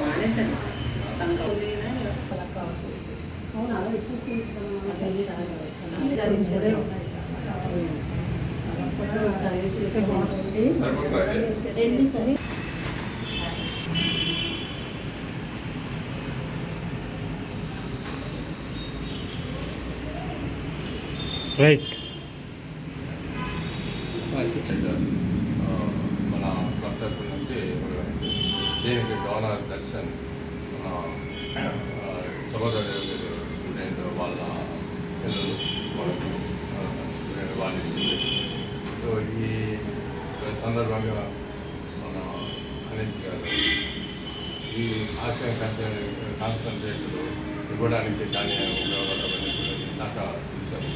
మానేశాను తనకు అలా చేసి ఒకసారి రెండు సరే రైట్ మన క్లబ్ దీనికి డోనర్ దర్శన్ సహోదరు స్టూడెంట్ వాళ్ళ పిల్లలు స్టూడెంట్ వాళ్ళు సో ఈ సందర్భంగా మన అనిల్ గారు ఈ ఆశయ కాన్సన్ట్రేట్లు ఇవ్వడానికి కానీ ఉపయోగపడమని దాకా చూశాను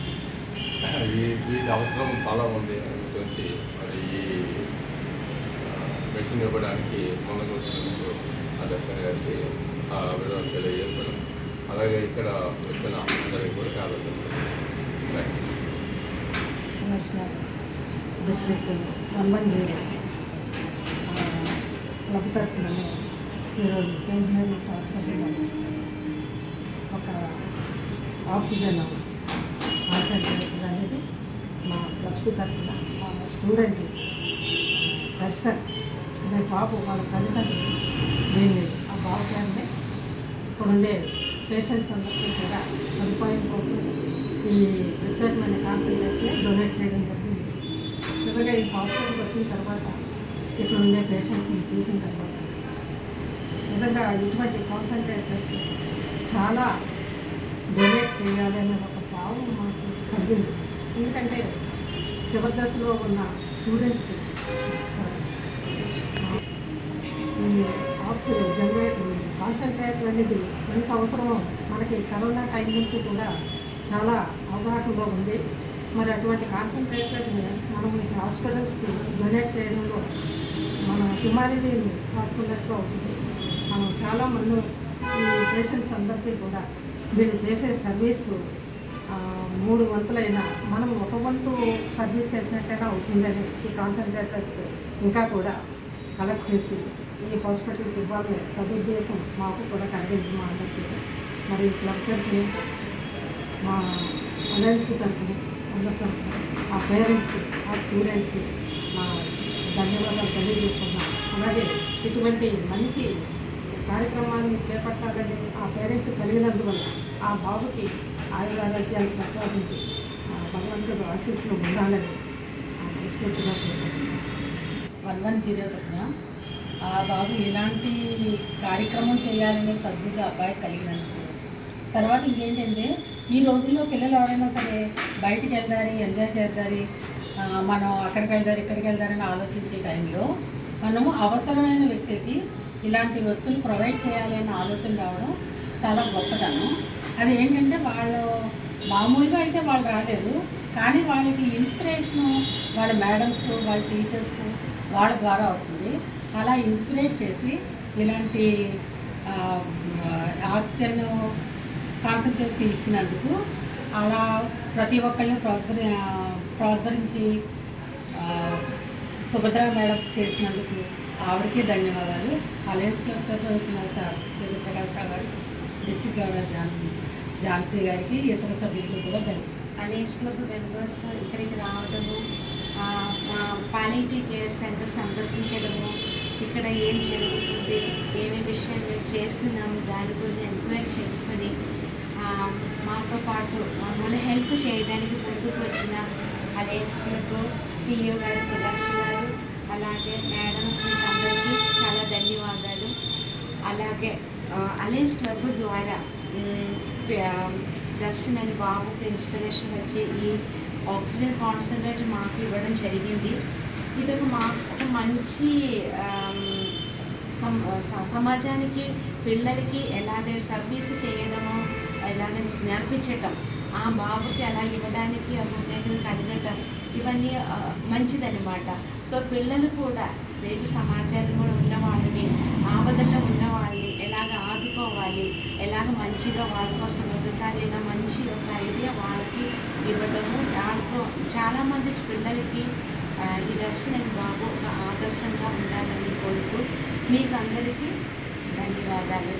ఈ వీటి అవసరం చాలా ఉంది గురించి మరి ఈ మెషిన్ ఇవ్వడానికి ముందుకు ఆ దర్శన గారికి ఆ వివరాలు తెలియజేస్తున్నాం. అలాగే ఇక్కడ వచ్చిన అందరికీ కూడా కావాలి డిస్ట్రిక్ట్ వన్ వన్ ఈరోజు సెయింట్ మేరీస్ హాస్పిటల్లో ఒక ఆక్సిజన్ కాన్సన్ట్రేటర్ అనేది మా క్లబ్స్ తరఫున మా స్టూడెంట్ దర్శక్ అనే బాబు వాళ్ళ తల్లిదండ్రులు దీన్ని ఆ బాబు అంటే ఇప్పుడుండే పేషెంట్స్ అందరికీ కూడా సదుపాయం కోసం ఈ ప్రత్యేకమైన కాన్సన్ట్రేట్ని డొనేట్ చేయడం జరిగింది. నిజంగా ఈ హాస్పిటల్కి వచ్చిన తర్వాత ఇక్కడ ఉండే పేషెంట్స్ని చూసిన తర్వాత నిజంగా ఇటువంటి కాన్సన్ట్రేటర్స్ చాలా డొనేట్ చేయాలి అనే ఒక భావం మాకు కలిగింది. ఎందుకంటే చివరి దశలో ఉన్న స్టూడెంట్స్కి సారీ ఈ ఆక్సిజన్ జనరేటర్ కాన్సన్ట్రేట్ అనేది ఎంత అవసరమో మనకి కరోనా టైం నుంచి కూడా చాలా అవగాహనలో ఉంది. మరి అటువంటి కాన్సన్ట్రేటర్ని మనం హాస్పిటల్స్కి డొనేట్ చేయడంలో మన హ్యుమానిటీని చాటుకున్నట్టుగా అవుతుంది మనం చాలా మంది ఈ పేషెంట్స్ అందరికీ కూడా వీళ్ళు చేసే సర్వీస్ మూడు వంతులైన మనం ఒక వంతు సర్వీస్ చేసినట్టయినా అవుతుందని ఈ కాన్సన్ట్రేటర్స్ ఇంకా కూడా కలెక్ట్ చేసి ఈ హాస్పిటల్కి ఇవ్వాలని సదుద్దేశం మాకు కూడా కలిగింది మా అందరికీ మరి క్లబ్ మా అలయన్స్ తరఫున అందరి తరఫున ఆ పేరెంట్స్కి ఆ స్టూడెంట్కి మా ధన్యవాదాలు తెలియజేసుకున్నాం అలాగే ఇటువంటి మంచి కార్యక్రమాన్ని చేపట్టాలని ఆ పేరెంట్స్ కలిగినందువల్ల ఆ బాబుకి ఆయురారోగ్యాలు ప్రసాదించి ఆ భగవంతుడు ఆశీస్సులు ఉండాలని మనస్ఫూర్తిగా కోరుకుంటున్నాను వన్ వన్ జీరో తరఫున ఆ బాబు ఎలాంటి కార్యక్రమం చేయాలనే సద్బుద్ధి అబ్బాయి కలిగినందుకు. తర్వాత ఇంకేంటంటే ఈ రోజుల్లో పిల్లలు ఎవరైనా సరే బయటికి వెళ్దారి ఎంజాయ్ చేద్దారి మనం అక్కడికి వెళ్దారు ఇక్కడికి వెళ్దారని ఆలోచించే టైంలో మనము అవసరమైన వ్యక్తికి ఇలాంటి వస్తువులు ప్రొవైడ్ చేయాలి అన్న ఆలోచన రావడం చాలా గొప్పతనం. అది ఏంటంటే వాళ్ళు మామూలుగా అయితే వాళ్ళు రాలేదు కానీ వాళ్ళకి ఇన్స్పిరేషను వాళ్ళ మేడమ్స్ వాళ్ళ టీచర్స్ వాళ్ళ ద్వారా వస్తుంది. అలా ఇన్స్పిరేట్ చేసి ఇలాంటి ఆక్సిజన్ కాన్సన్ట్రేట్ ఇచ్చినందుకు అలా ప్రతి ఒక్కళ్ళని ప్రోత్స ప్రోత్సరించి సుభద్ర మేడం చేసినందుకు ఆవిడకి ధన్యవాదాలు. అలయన్స్ క్లబ్ తరఫున వచ్చిన సార్ సూర్యప్రకాశ్ రావు గారికి డిస్ట్రిక్ట్ గవర్నర్ జాన్ ఝాన్సీ గారికి ఇతర సభ్యులకు కూడా ధన్యవాదాలు అలయన్స్ క్లబ్ మెంబర్స్ ఇక్కడికి రావడము పాలిటీ కేర్ సెంటర్ సందర్శించడము ఇక్కడ ఏం జరుగుతుంది ఏమి విషయం మేము చేస్తున్నాము దాని గురించి ఎంక్వైరీ చేసుకొని మాతో పాటు మమ్మల్ని హెల్ప్ చేయడానికి ముందుకు వచ్చిన అలయన్స్ క్లబ్ సీఈఓ గారు ప్రకాష్ గారు అలాగే మేడమ్స్ మీకు అందరికీ చాలా ధన్యవాదాలు. అలాగే అలయన్స్ క్లబ్ ద్వారా దర్శన్ అని బాబుకి ఇన్స్పిరేషన్ వచ్చి ఈ ఆక్సిజన్ కాన్సన్ట్రేటర్ మాకు ఇవ్వడం జరిగింది. ఇది మా ఒక మంచి సమాజానికి పిల్లలకి ఎలాగే సర్వీస్ చేయడము ఎలాగని నేర్పించటం ఆ బాబుకి అలా ఇవ్వడానికి ఒక ఉద్దేశం కలగటం ఇవన్నీ మంచిదనమాట మంచిదన్నమాట. సో పిల్లలు కూడా రేపు సమాజంలో కూడా ఆపదలో ఉన్నవాళ్ళని ఎలాగ ఆదుకోవాలి ఎలాగ మంచిగా వాళ్ళ కోసం ఎదగాలి ఇలా మంచి ఒక ఐడియా వాళ్ళకి ఇవ్వడము దాంట్లో చాలామంది పిల్లలకి ఈ దర్శనం బాబు ఒక ఆదర్శంగా ఉండాలని కోరుతూ మీకు అందరికీ ధన్యవాదాలు.